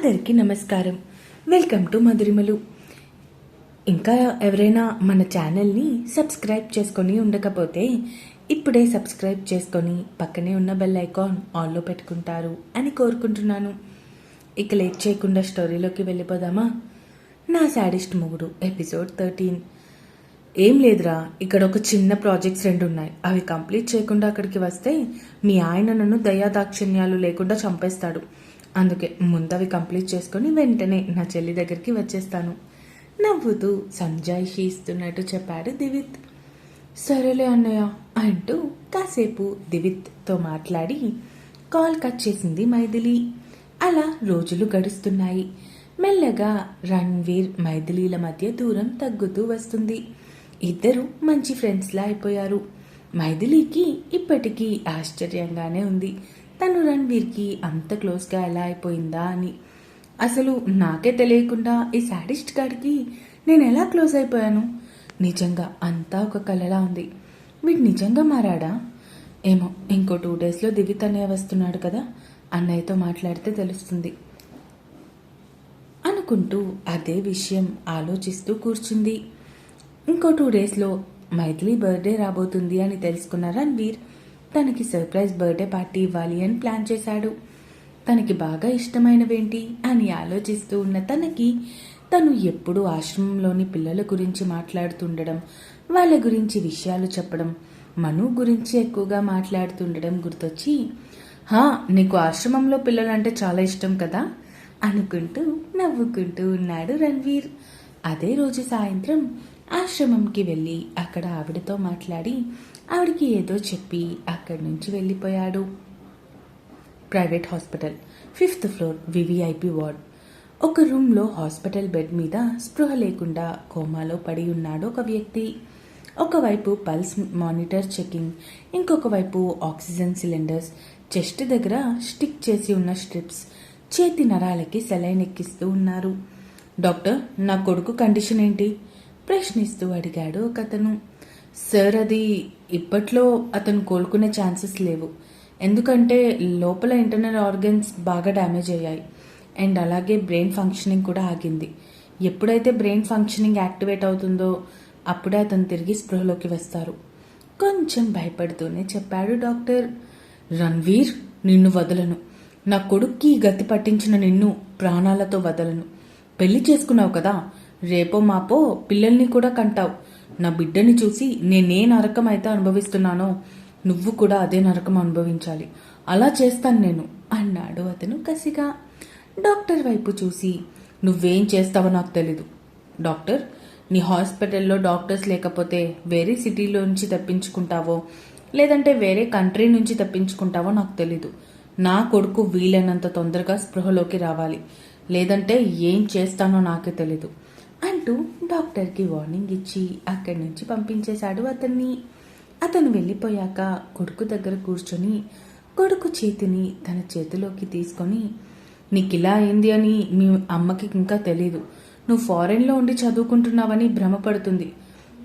అందరికీ నమస్కారం. Welcome to Madhurimalu. ఇంకా ఎవరైనా మన ఛానల్ని సబ్స్క్రైబ్ చేసుకొని ఉండకపోతే ఇప్పుడే సబ్స్క్రైబ్ చేసుకొని పక్కనే ఉన్న బెల్ ఐకాన్ ఆన్లో పెట్టుకుంటారు అని కోరుకుంటున్నాను. ఇక లేట్ చేయకుండా స్టోరీలోకి వెళ్ళిపోదామా? నా శాడిస్ట్ మొగుడు ఎపిసోడ్ థర్టీన్. ఏం లేదురా ఇక్కడ ఒక చిన్న ప్రాజెక్ట్స్ రెండు ఉన్నాయి అవి కంప్లీట్ చేయకుండా అక్కడికి వస్తే మీ ఆయన నన్ను దయాదాక్షిణ్యాలు లేకుండా చంపేస్తాడు. అందుకే ముందు అవి కంప్లీట్ చేసుకొని వెంటనే నా చెల్లి దగ్గరికి వచ్చేస్తాను. నవ్వుతూ సంజాయిషి ఇస్తున్నట్టు చెప్పాడు దివిత్. సరేలే అన్నయ్య అంటూ కాసేపు దివిత్తో మాట్లాడి కాల్ కట్ చేసింది మైథిలి. అలా రోజులు గడుస్తున్నాయి. మెల్లగా రణ్వీర్ మైథిలీల మధ్య దూరం తగ్గుతూ వస్తుంది. ఇద్దరు మంచి ఫ్రెండ్స్లా అయిపోయారు. మైథిలీకి ఇప్పటికీ ఆశ్చర్యంగానే ఉంది. తను రణ్వీర్కి అంత క్లోజ్గా ఎలా అయిపోయిందా అని. అసలు నాకే తెలియకుండా ఈ సాడిస్ట్ గాడికి నేను ఎలా క్లోజ్ అయిపోయాను? నిజంగా అంతా ఒక కలలా ఉంది. వీడు నిజంగా మారాడా? ఏమో ఇంకో టూ డేస్లో దివిత్ వస్తున్నాడు కదా అన్నయ్యతో మాట్లాడితే తెలుస్తుంది. అనుకుంటూ అదే విషయం ఆలోచిస్తూ కూర్చుంది. ఇంకో టూ డేస్లో మైథిలి బర్త్డే రాబోతుంది అని తెలుసుకున్న రణ్వీర్ తనకి సర్ప్రైజ్ బర్త్డే పార్టీ ఇవ్వాలి అని ప్లాన్ చేశాడు. తనకి బాగా ఇష్టమైనవేంటి అని ఆలోచిస్తూ ఉన్న తనకి తను ఎప్పుడూ ఆశ్రమంలోని పిల్లల గురించి మాట్లాడుతుండడం వాళ్ళ గురించి విషయాలు చెప్పడం మను గురించి ఎక్కువగా మాట్లాడుతుండడం గుర్తొచ్చి హా నీకు ఆశ్రమంలో పిల్లలంటే చాలా ఇష్టం కదా? అనుకుంటూ నవ్వుకుంటూ ఉన్నాడు రణ్వీర్. అదే రోజు సాయంత్రం ఆశ్రమంకి వెళ్ళి అక్కడ ఆవిడతో మాట్లాడి ఆవిడికి ఏదో చెప్పి అక్కడి నుంచి వెళ్ళిపోయాడు. Private hospital fifth floor VVIP ward. ఒక రూమ్లో హాస్పిటల్ బెడ్ మీద స్పృహ లేకుండా కోమాలో పడి ఉన్నాడు ఒక వ్యక్తి. ఒకవైపు పల్స్ మానిటర్ చెకింగ్ ఇంకొక వైపు ఆక్సిజన్ సిలిండర్స్. చెస్ట్ దగ్గర స్టిక్ చేసి ఉన్న స్ట్రిప్స్. చేతి నరాలకి సెలైన్ ఎక్కిస్తూ ఉన్నారు. డాక్టర్ నా కొడుకు కండిషన్ ఏంటి? ప్రశ్నిస్తూ అడిగాడు ఒకతను. సార్ అది ఇప్పట్లో అతను కోలుకునే ఛాన్సెస్ లేవు. ఎందుకంటే లోపల ఇంటర్నల్ ఆర్గన్స్ బాగా డ్యామేజ్ అయ్యాయి. అండ్ అలాగే బ్రెయిన్ ఫంక్షనింగ్ కూడా ఆగింది. ఎప్పుడైతే బ్రెయిన్ ఫంక్షనింగ్ యాక్టివేట్ అవుతుందో అప్పుడే అతను తిరిగి స్పృహలోకి వస్తారు. కొంచెం భయపడుతూనే చెప్పాడు డాక్టర్. రణ్వీర్ నిన్ను వదలను. నా కొడుక్కి గతి పట్టించిన నిన్ను ప్రాణాలతో వదలను. పెళ్ళి చేసుకున్నావు కదా. రేపో మాపో పిల్లల్ని కూడా కంటావు. నా బిడ్డని చూసి నేనే నరకం అయితే అనుభవిస్తున్నానో నువ్వు కూడా అదే నరకం అనుభవించాలి. అలా చేస్తాను నేను అన్నాడు అతను కసిగా. డాక్టర్ వైపు చూసి నువ్వేం చేస్తావో నాకు తెలీదు. డాక్టర్ నీ హాస్పిటల్లో డాక్టర్స్ లేకపోతే వేరే సిటీలో నుంచి తప్పించుకుంటావో లేదంటే వేరే కంట్రీ నుంచి తప్పించుకుంటావో నాకు తెలీదు. నా కొడుకు వీలైనంత తొందరగా స్పృహలోకి రావాలి. లేదంటే ఏం చేస్తానో నాకే తెలీదు. అంటూ డాక్టర్కి వార్నింగ్ ఇచ్చి అక్కడి నుంచి పంపించేశాడు అతన్ని. అతను వెళ్ళిపోయాక కొడుకు దగ్గర కూర్చొని కొడుకు చేతిని తన చేతిలోకి తీసుకొని నీకు ఇలా అయింది అని మీ అమ్మకి ఇంకా తెలీదు. నువ్వు ఫారెన్లో ఉండి చదువుకుంటున్నావని భ్రమపడుతుంది.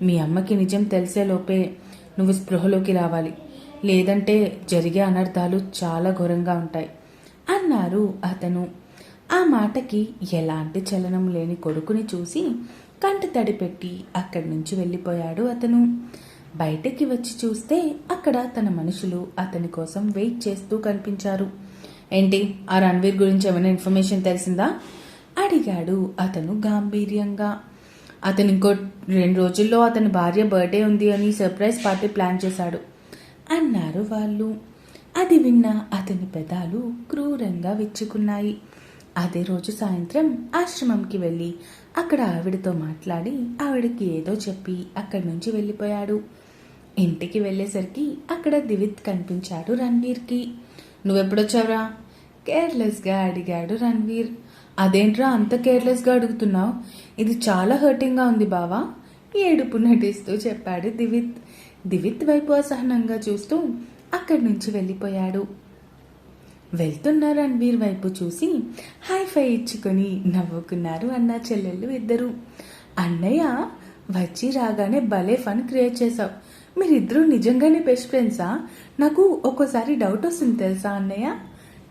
మీ అమ్మకి నిజం తెలిసేలోపే నువ్వు స్పృహలోకి రావాలి. లేదంటే జరిగే అనర్థాలు చాలా ఘోరంగా ఉంటాయి అన్నారు అతను. ఆ మాటకి ఎలాంటి చలనం లేని కొడుకుని చూసి కంటి తడిపెట్టి అక్కడి నుంచి వెళ్ళిపోయాడు అతను. బయటికి వచ్చి చూస్తే అక్కడ తన మనుషులు అతని కోసం వెయిట్ చేస్తూ కనిపించారు. ఏంటి ఆ రణ్వీర్ గురించి ఏమైనా ఇన్ఫర్మేషన్ తెలిసిందా? అడిగాడు అతను గాంభీర్యంగా. అతను ఇంకో రెండు రోజుల్లో అతని భార్య బర్త్డే ఉంది అని సర్ప్రైజ్ పార్టీ ప్లాన్ చేశాడు అన్నారు వాళ్ళు. అది విన్న అతని పెదాలు క్రూరంగా విచ్చుకున్నాయి. అదే రోజు సాయంత్రం ఆశ్రమంకి వెళ్ళి అక్కడ ఆవిడతో మాట్లాడి ఆవిడకి ఏదో చెప్పి అక్కడి నుంచి వెళ్ళిపోయాడు. ఇంటికి వెళ్ళేసరికి అక్కడ దివిత్ కనిపించాడు రణ్వీర్కి. నువ్వెప్పుడొచ్చావురా? కేర్లెస్గా అడిగాడు రణ్వీర్. అదేంట్రా అంత కేర్లెస్గా అడుగుతున్నావు? ఇది చాలా హర్టింగ్గా ఉంది బావా ఏడుపు నటిస్తూ చెప్పాడు దివిత్. దివిత్ వైపు అసహనంగా చూస్తూ అక్కడి నుంచి వెళ్ళిపోయాడు. వెళ్తున్న రణ్వీర్ వైపు చూసి హై ఫై ఇచ్చుకొని నవ్వుకున్నారు అన్న చెల్లెళ్ళు ఇద్దరు. అన్నయ్య వచ్చి రాగానే భలే ఫన్ క్రియేట్ చేశావు. మీరిద్దరూ నిజంగానే బెస్ట్ ఫ్రెండ్సా? నాకు ఒక్కోసారి డౌట్ వస్తుంది తెలుసా అన్నయ్య?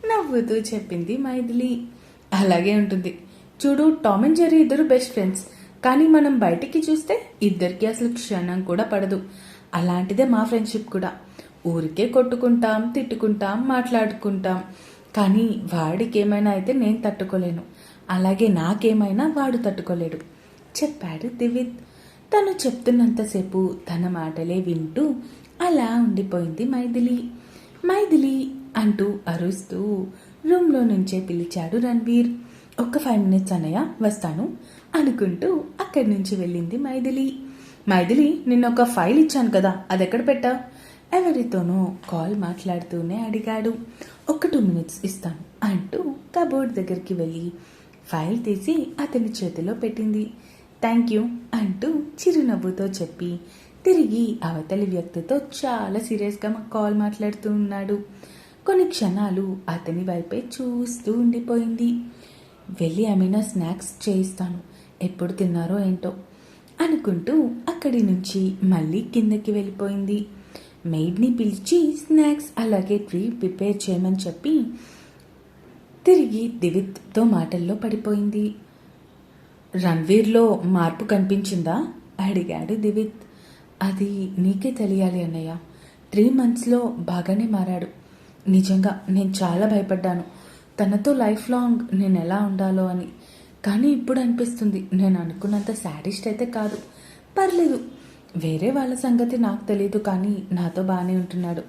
నవ్వుతూ చెప్పింది మైథిలి. అలాగే ఉంటుంది. చూడు టామ్ అండ్ జెర్రీ ఇద్దరు బెస్ట్ ఫ్రెండ్స్. కానీ మనం బయటికి చూస్తే ఇద్దరికి అసలు క్షణం కూడా పడదు. అలాంటిదే మా ఫ్రెండ్షిప్ కూడా. ఊరికే కొట్టుకుంటాం తిట్టుకుంటాం మాట్లాడుకుంటాం. కానీ వాడికి ఏమైనా అయితే నేను తట్టుకోలేను. అలాగే నాకేమైనా వాడు తట్టుకోలేడు. చెప్పాడు దివిత్. తను చెప్తున్నంతసేపు తన మాటలే వింటూ అలా ఉండిపోయింది మైథిలి. మైథిలి అంటూ అరుస్తూ రూమ్లో నుంచే పిలిచాడు రణ్వీర్. ఒక్క ఫైవ్ మినిట్స్ అన్నయ్య వస్తాను అనుకుంటూ అక్కడి నుంచి వెళ్ళింది మైథిలి. మైథిలి నిన్న ఒక ఫైల్ ఇచ్చాను కదా అది ఎక్కడ పెట్టా? ఎవరితోనో కాల్ మాట్లాడుతూనే అడిగాడు. ఒక టూ మినిట్స్ ఇస్తాను అంటూ కబోర్డ్ దగ్గరికి వెళ్ళి ఫైల్ తీసి అతని చేతిలో పెట్టింది. థ్యాంక్ యూ అంటూ చిరునవ్వుతో చెప్పి తిరిగి అవతలి వ్యక్తితో చాలా సీరియస్గా కాల్ మాట్లాడుతూ ఉన్నాడు. కొన్ని క్షణాలు అతని వైపే చూస్తూ ఉండిపోయింది. వెళ్ళి ఏమైనా స్నాక్స్ చేయిస్తాను. ఎప్పుడు తిన్నారో ఏంటో అనుకుంటూ అక్కడి నుంచి మళ్ళీ కిందకి వెళ్ళిపోయింది. మెయిడ్ని పిలిచి స్నాక్స్ అలాగే ట్రీ ప్రిపేర్ చేయమని చెప్పి తిరిగి దివిత్తో మాటల్లో పడిపోయింది. రణ్వీర్లో మార్పు కనిపించిందా? అడిగాడు దివిత్. అది నీకే తెలియాలి అన్నయ్య. త్రీ మంత్స్లో బాగానే మారాడు. నిజంగా నేను చాలా భయపడ్డాను. తనతో లైఫ్ లాంగ్ నేను ఎలా ఉండాలో అని. కానీ ఇప్పుడు అనిపిస్తుంది నేను అనుకున్నంత శాడిస్ట్ అయితే కాదు. పర్లేదు వేరే వాళ్ళ సంగతి నాకు తెలియదు కానీ నాతో బాగానే ఉంటున్నాడు.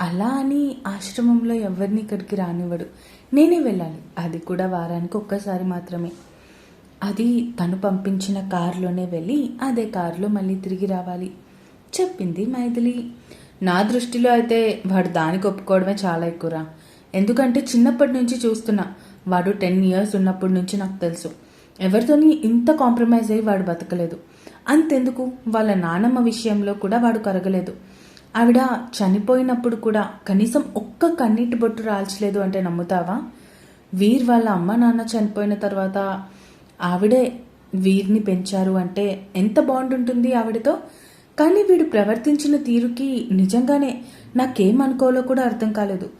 అలా అని ఆశ్రమంలో ఎవరిని ఇక్కడికి రానివ్వడు. నేనే వెళ్ళాలి. అది కూడా వారానికి ఒక్కసారి మాత్రమే. అది తను పంపించిన కారులోనే వెళ్ళి అదే కారులో మళ్ళీ తిరిగి రావాలి. చెప్పింది మైథిలి. నా దృష్టిలో అయితే వాడు దానికి ఒప్పుకోవడమే చాలా ఎక్కువరా. ఎందుకంటే చిన్నప్పటి నుంచి చూస్తున్నా. వాడు టెన్ ఇయర్స్ ఉన్నప్పటి నుంచి నాకు తెలుసు. ఎవరితోని ఇంత కాంప్రమైజ్ అయ్యి వాడు బతకలేదు. అంతెందుకు? వాళ్ళ నానమ్మ విషయంలో కూడా వాడు కరగలేదు. ఆవిడ చనిపోయినప్పుడు కూడా కనీసం ఒక్క కన్నీటి బొట్టు రాల్చలేదు అంటే నమ్ముతావా? వీర్ వాళ్ళ అమ్మ నాన్న చనిపోయిన తర్వాత ఆవిడే వీరిని పెంచారు అంటే ఎంత బాగుంటుంటుంది ఆవిడతో? కానీ వీడు ప్రవర్తించిన తీరుకి నిజంగానే నాకేమనుకోవాలో కూడా అర్థం కాలేదు.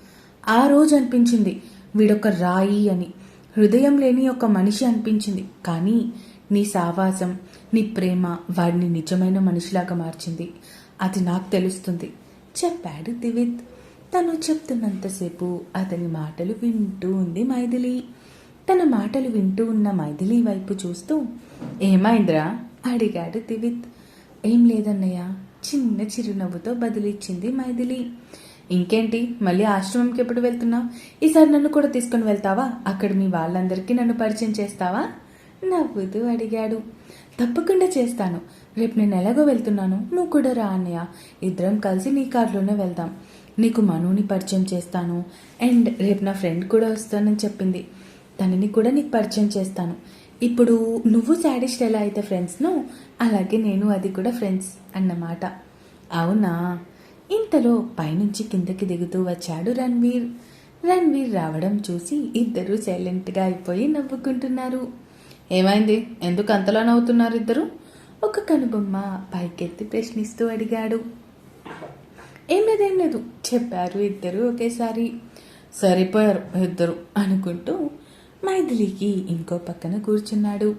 ఆ రోజు అనిపించింది వీడొక రాయి అని. హృదయం లేని ఒక మనిషి అనిపించింది. కానీ నీ సావాసం నీ ప్రేమ వాడిని నిజమైన మనిషిలాగా మార్చింది. అది నాకు తెలుస్తుంది. చెప్పాడు దివిత్. తను చెప్తున్నంతసేపు అతని మాటలు వింటూ ఉంది మైథిలి. తన మాటలు వింటూ ఉన్న మైథిలి వైపు చూస్తూ ఏమైందిరా అడిగాడు దివిత్. ఏం లేదన్నయ్య చిన్న చిరునవ్వుతో బదిలిచ్చింది మైథిలి. ఇంకేంటి మళ్ళీ ఆశ్రమంకి ఎప్పుడు వెళ్తున్నావు? ఈసారి నన్ను కూడా తీసుకుని వెళ్తావా? అక్కడ మీ వాళ్ళందరికీ నన్ను పరిచయం చేస్తావా? నవ్వుతూ అడిగాడు. తప్పకుండా చేస్తాను. రేపు నేను ఎలాగో వెళ్తున్నాను. నువ్వు కూడా రా అన్నయ్య. ఇద్దరం కలిసి నీ కార్లోనే వెళ్దాం. నీకు మనుని పరిచయం చేస్తాను. అండ్ రేపు నా ఫ్రెండ్ కూడా వస్తానని చెప్పింది. తనని కూడా నీకు పరిచయం చేస్తాను. ఇప్పుడు నువ్వు శాడిస్ట్ ఎలా అయితే ఫ్రెండ్స్ను అలాగే నేను అది కూడా ఫ్రెండ్స్ అన్నమాట. అవునా? ఇంతలో పైనుంచి కిందకి దిగుతూ వచ్చాడు రణ్వీర్. రణ్వీర్ రావడం చూసి ఇద్దరూ సైలెంట్గా అయిపోయి నవ్వుకుంటున్నారు. ఏమైంది? ఎందుకు అంతలా నవ్వుతున్నారు ఇద్దరు? ఒక కనుబొమ్మ పైకెత్తి ప్రశ్నిస్తూ అడిగాడు. ఏం లేదేం లేదు. చెప్పారు ఇద్దరు ఒకేసారి. సరిపోయారు ఇద్దరు అనుకుంటూ మైథిలికి ఇంకో పక్కన కూర్చున్నాడు.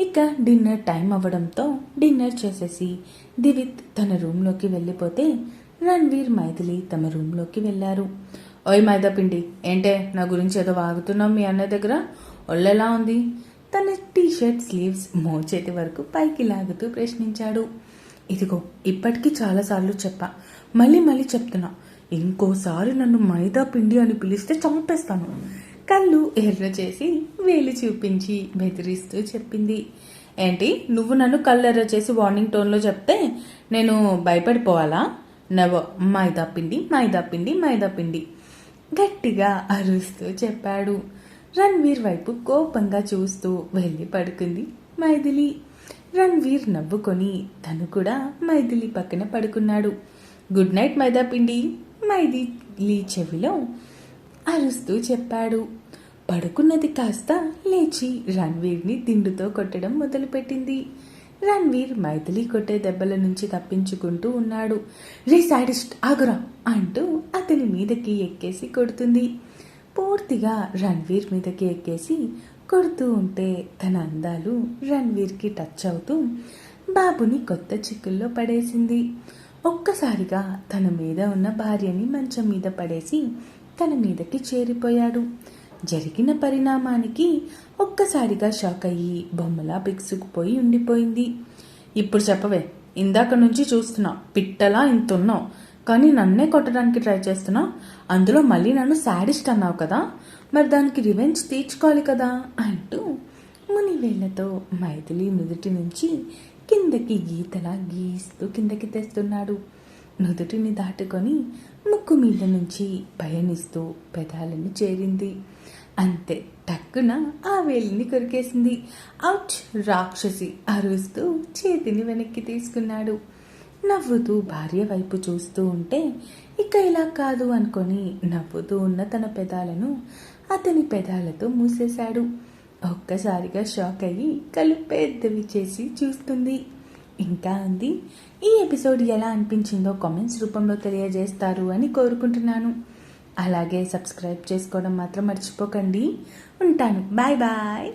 ఇక డిన్నర్ టైం అవ్వడంతో డిన్నర్ చేసేసి దివిత్ తన రూమ్లోకి వెళ్ళిపోతే రణ్వీర్ మైథిలి తమ రూమ్లోకి వెళ్ళారు. ఓయ్ మైదా పిండి ఏంటే? నా గురించి ఏదో వాగుతున్నావు మీ అన్నయ్య దగ్గర? ఒళ్ళెలా ఉంది? తన టీ షర్ట్ స్లీవ్స్ మోచేతి వరకు పైకి లాగుతూ ప్రశ్నించాడు. ఇదిగో ఇప్పటికీ చాలాసార్లు చెప్పా. మళ్ళీ మళ్ళీ చెప్తున్నా. ఇంకోసారి నన్ను మైదా పిండి అని పిలిస్తే చంపేస్తాను. కళ్ళు ఎర్ర చేసి వేలు చూపించి బెదిరిస్తూ చెప్పింది. ఏంటి నువ్వు నన్ను కళ్ళు ఎర్ర చేసి వార్నింగ్ టోన్లో చెప్తే నేను భయపడిపోవాలా? నవ మైదా పిండి మైదా పిండి మైదా పిండి. గట్టిగా అరుస్తూ చెప్పాడు. రణ్వీర్ వైపు కోపంగా చూస్తూ వెళ్ళి పడుకుంది మైథిలి. రణ్వీర్ నవ్వుకొని తను కూడా మైథిలి పక్కన పడుకున్నాడు. గుడ్ నైట్ మైదా పిండి మైథిలి చెవిలో అరుస్తూ చెప్పాడు. పడుకున్నది కాస్త లేచి రణ్వీర్ని దిండుతో కొట్టడం మొదలుపెట్టింది. రణ్వీర్ మైథిలి కొట్టే దెబ్బల నుంచి తప్పించుకుంటూ ఉన్నాడు. రే సాడిస్ట్ ఆగురా అంటూ అతని మీదకి ఎక్కేసి కొడుతుంది. పూర్తిగా రణ్వీర్ మీదకి ఎక్కేసి కొడుతూ ఉంటే తన అందాలు రణ్వీర్కి టచ్ అవుతూ బాబుని కొత్త చిక్కుల్లో పడేసింది. ఒక్కసారిగా తన మీద ఉన్న భార్యని మంచం మీద పడేసి తన మీదకి చేరిపోయాడు. జరిగిన పరిణామానికి ఒక్కసారిగా షాక్ అయ్యి బొమ్మలా బిగుసుకుపోయి ఉండిపోయింది. ఇప్పుడు చెప్పవే ఇందాక నుంచి చూస్తున్నా పిట్టలా ఇంతున్నావు. కానీ నన్నే కొట్టడానికి ట్రై చేస్తున్నావు? అందులో మళ్ళీ నన్ను శాడిస్ట్ అన్నావు కదా? మరి దానికి రివెంజ్ తీర్చుకోవాలి కదా? అంటూ మునివేళ్ళతో మైథిలి నుదుటి నుంచి కిందకి గీతలా గీస్తూ కిందకి తెస్తున్నాడు. నుదుటిని దాటుకొని ముక్కు మీద నుంచి పయనిస్తూ పెదాలను చేరింది. అంతే టక్కున ఆ వేలిని కొరికేసింది. అవుట్ రాక్షసి అరుస్తూ చేతిని వెనక్కి తీసుకున్నాడు. నవ్వుతూ భార్య వైపు చూస్తూ ఉంటే ఇక ఇలా కాదు అనుకొని నవ్వుతూ ఉన్న తన పెదాలను అతని పెదాలతో మూసేశాడు. ఒక్కసారిగా షాక్ అయ్యి కళ్ళు పెద్దవి చేసి చూస్తుంది. ఇంకా ఉంది ఈ ఎపిసోడ్ ఎలా అనిపించిందో కామెంట్స్ రూపంలో తెలియజేస్తారు అని కోరుకుంటున్నాను. అలాగే సబ్స్క్రైబ్ చేసుకోవడం మాత్రం మర్చిపోకండి. ఉంటాను. Bye bye.